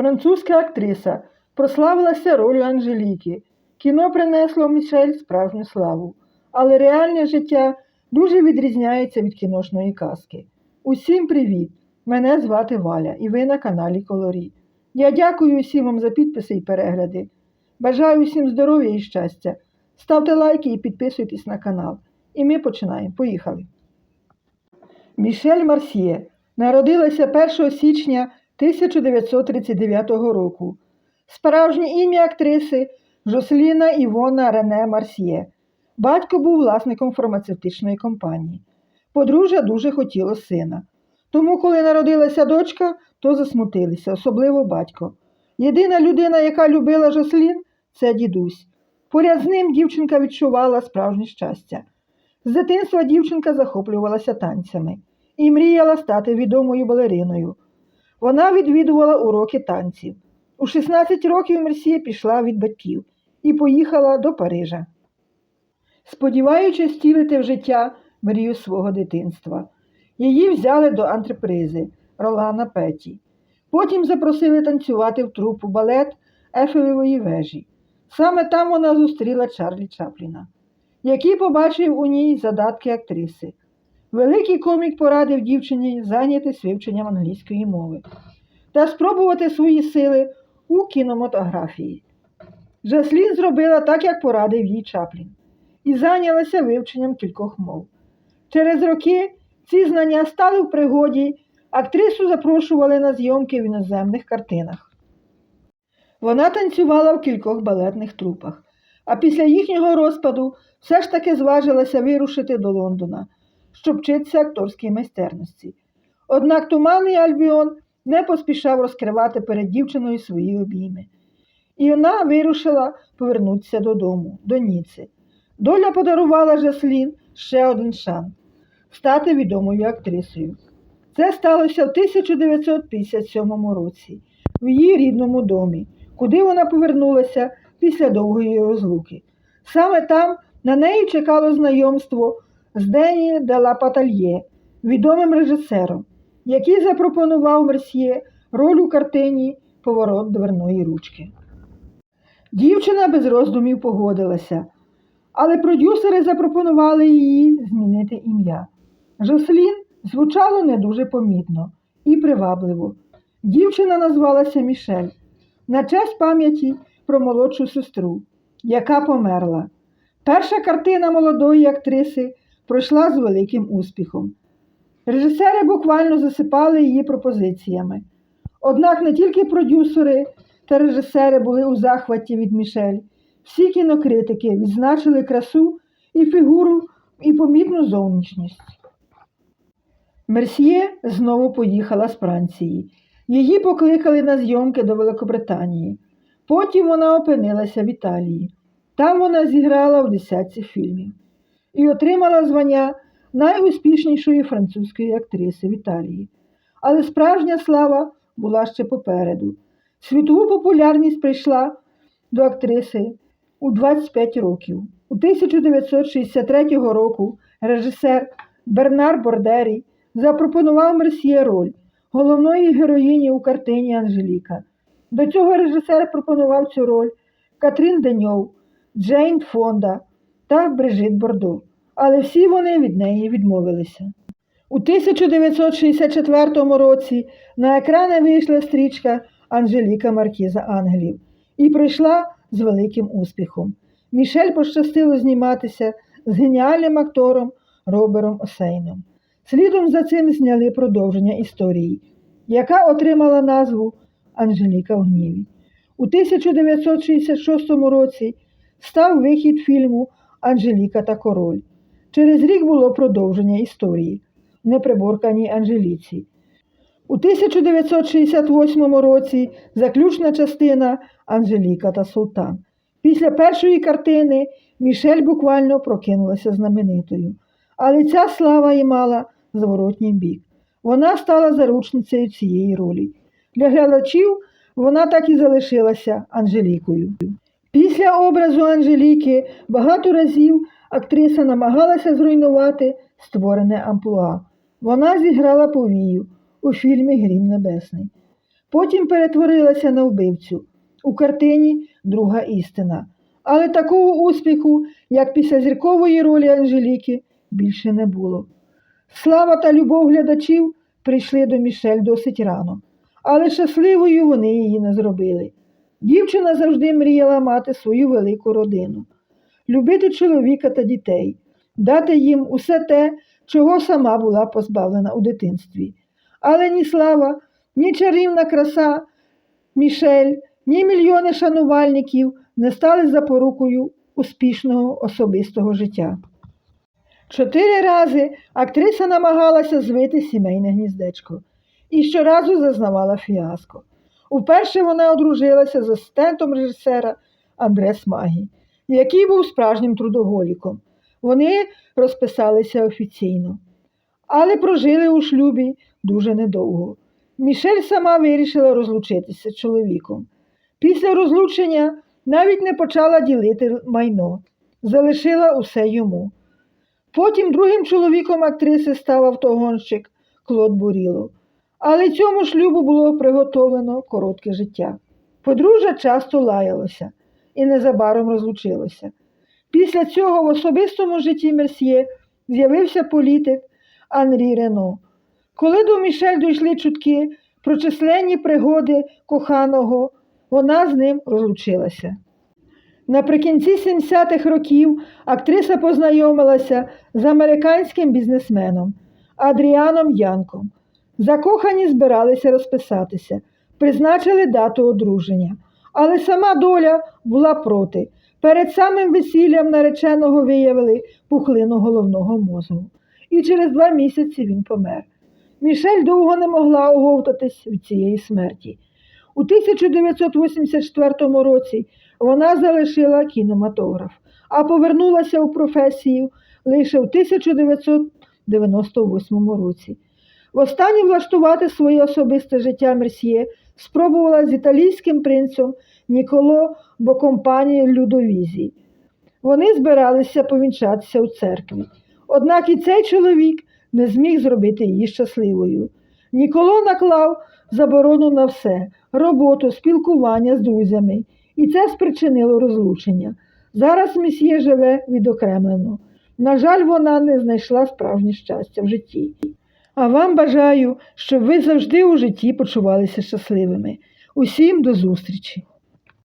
Французька актриса прославилася ролью Анжеліки. Кіно принесло Мішель справжню славу, але реальне життя дуже відрізняється від кіношної казки. Усім привіт! Мене звати Валя і ви на каналі Колорі. Я дякую усім вам за підписи і перегляди. Бажаю усім здоров'я і щастя. Ставте лайки і підписуйтесь на канал. І ми починаємо. Поїхали. Мішель Марсьє народилася 1 січня 1939 року. Справжнє ім'я актриси Жосліна Івона Рене Марсьє. Батько був власником фармацевтичної компанії. Подружжя дуже хотіло сина. Тому, коли народилася дочка, то засмутилися, особливо батько. Єдина людина, яка любила Жослін, це дідусь. Поряд з ним дівчинка відчувала справжнє щастя. З дитинства дівчинка захоплювалася танцями і мріяла стати відомою балериною. Вона відвідувала уроки танців. У 16 років Мерсія пішла від батьків і поїхала до Парижа, сподіваючись втілити в життя мрію свого дитинства. Її взяли до антрепризи Ролана Петі. Потім запросили танцювати в трупу балет Ефелевої вежі. Саме там вона зустріла Чарлі Чапліна, який побачив у ній задатки актриси. Великий комік порадив дівчині зайнятися вивченням англійської мови та спробувати свої сили у кінематографії. Жаслін зробила так, як порадив їй Чаплін, і зайнялася вивченням кількох мов. Через роки ці знання стали в пригоді, актрису запрошували на зйомки в іноземних картинах. Вона танцювала в кількох балетних трупах, а після їхнього розпаду все ж таки зважилася вирушити до Лондона, щоб вчитися акторській майстерності. Однак туманний Альбіон не поспішав розкривати перед дівчиною свої обійми. І вона вирушила повернутися додому, до Ніци. Доля подарувала Жаслін ще один шанс стати відомою актрисою. Це сталося в 1957 році в її рідному домі, куди вона повернулася після довгої розлуки. Саме там на неї чекало знайомство з Дені де ла Патальє, відомим режисером, який запропонував Мерсьє роль у картині Поворот дверної ручки. Дівчина без роздумів погодилася, але продюсери запропонували її змінити ім'я. Жослін звучало не дуже помітно і привабливо. Дівчина назвалася Мішель на честь пам'яті про молодшу сестру, яка померла. Перша картина молодої актриси пройшла з великим успіхом. Режисери буквально засипали її пропозиціями. Однак не тільки продюсери та режисери були у захваті від Мішель. Всі кінокритики відзначили красу і фігуру, і помітну зовнішність. Мерсьє знову поїхала з Франції. Її покликали на зйомки до Великобританії. Потім вона опинилася в Італії. Там вона зіграла у десятці фільмів і отримала звання найуспішнішої французької актриси в Італії. Але справжня слава була ще попереду. Світову популярність прийшла до актриси у 25 років. У 1963 року режисер Бернар Бордері запропонував Мерсьє роль головної героїні у картині Анжеліка. До цього режисер пропонував цю роль Катрін Деньов, Джейн Фонда та Брижит Бордо, але всі вони від неї відмовилися. У 1964 році на екрани вийшла стрічка Анжеліка Маркіза Ангелів і пройшла з великим успіхом. Мішель пощастило зніматися з геніальним актором Робером Осейном. Слідом за цим зняли продовження історії, яка отримала назву Анжеліка в гніві. У 1966 році став вихід фільму Анжеліка та Король. Через рік було продовження історії Неприборканій Анжеліці. У 1968 році заключна частина Анжеліка та Султан. Після першої картини Мішель буквально прокинулася знаменитою, але ця слава і мала зворотній бік. Вона стала заручницею цієї ролі. Для глядачів вона так і залишилася Анжелікою. Після образу Анжеліки багато разів актриса намагалася зруйнувати створене амплуа. Вона зіграла повію у фільмі Грім Небесний. Потім перетворилася на вбивцю. У картині друга істина. Але такого успіху, як після зіркової ролі Анжеліки, більше не було. Слава та любов глядачів прийшли до Мішель досить рано, але щасливою вони її не зробили. Дівчина завжди мріяла мати свою велику родину, любити чоловіка та дітей, дати їм усе те, чого сама була позбавлена у дитинстві. Але ні слава, ні чарівна краса Мішель, ні мільйони шанувальників не стали запорукою успішного особистого життя. Чотири рази актриса намагалася звити сімейне гніздечко і щоразу зазнавала фіаско. Уперше вона одружилася з асистентом режисера Андре Смагі, який був справжнім трудоголіком. Вони розписалися офіційно, але прожили у шлюбі дуже недовго. Мішель сама вирішила розлучитися з чоловіком. Після розлучення навіть не почала ділити майно, залишила усе йому. Потім другим чоловіком актриси став автогонщик Клод Буріло. Але цьому шлюбу було приготовлено коротке життя. Подружжя часто лаялося і незабаром розлучилося. Після цього в особистому житті Мерсьє з'явився політик Анрі Рено. Коли до Мішель дійшли чутки про численні пригоди коханого, вона з ним розлучилася. Наприкінці 70-х років актриса познайомилася з американським бізнесменом Адріаном Янком. Закохані збиралися розписатися, призначили дату одруження, але сама доля була проти. Перед самим весіллям нареченого виявили пухлину головного мозку. І через два місяці він помер. Мішель довго не могла оговтатись від цієї смерті. У 1984 році вона залишила кінематограф, а повернулася у професію лише в 1998 році. Востаннє влаштувати своє особисте життя Мерсьє спробувала з італійським принцем Ніколо Бокомпані Людовізі. Вони збиралися повінчатися у церкві. Однак і цей чоловік не зміг зробити її щасливою. Ніколо наклав заборону на все роботу, спілкування з друзями, і це спричинило розлучення. Зараз месьє живе відокремлено. На жаль, вона не знайшла справжнє щастя в житті. А вам бажаю, щоб ви завжди у житті почувалися щасливими. Усім до зустрічі!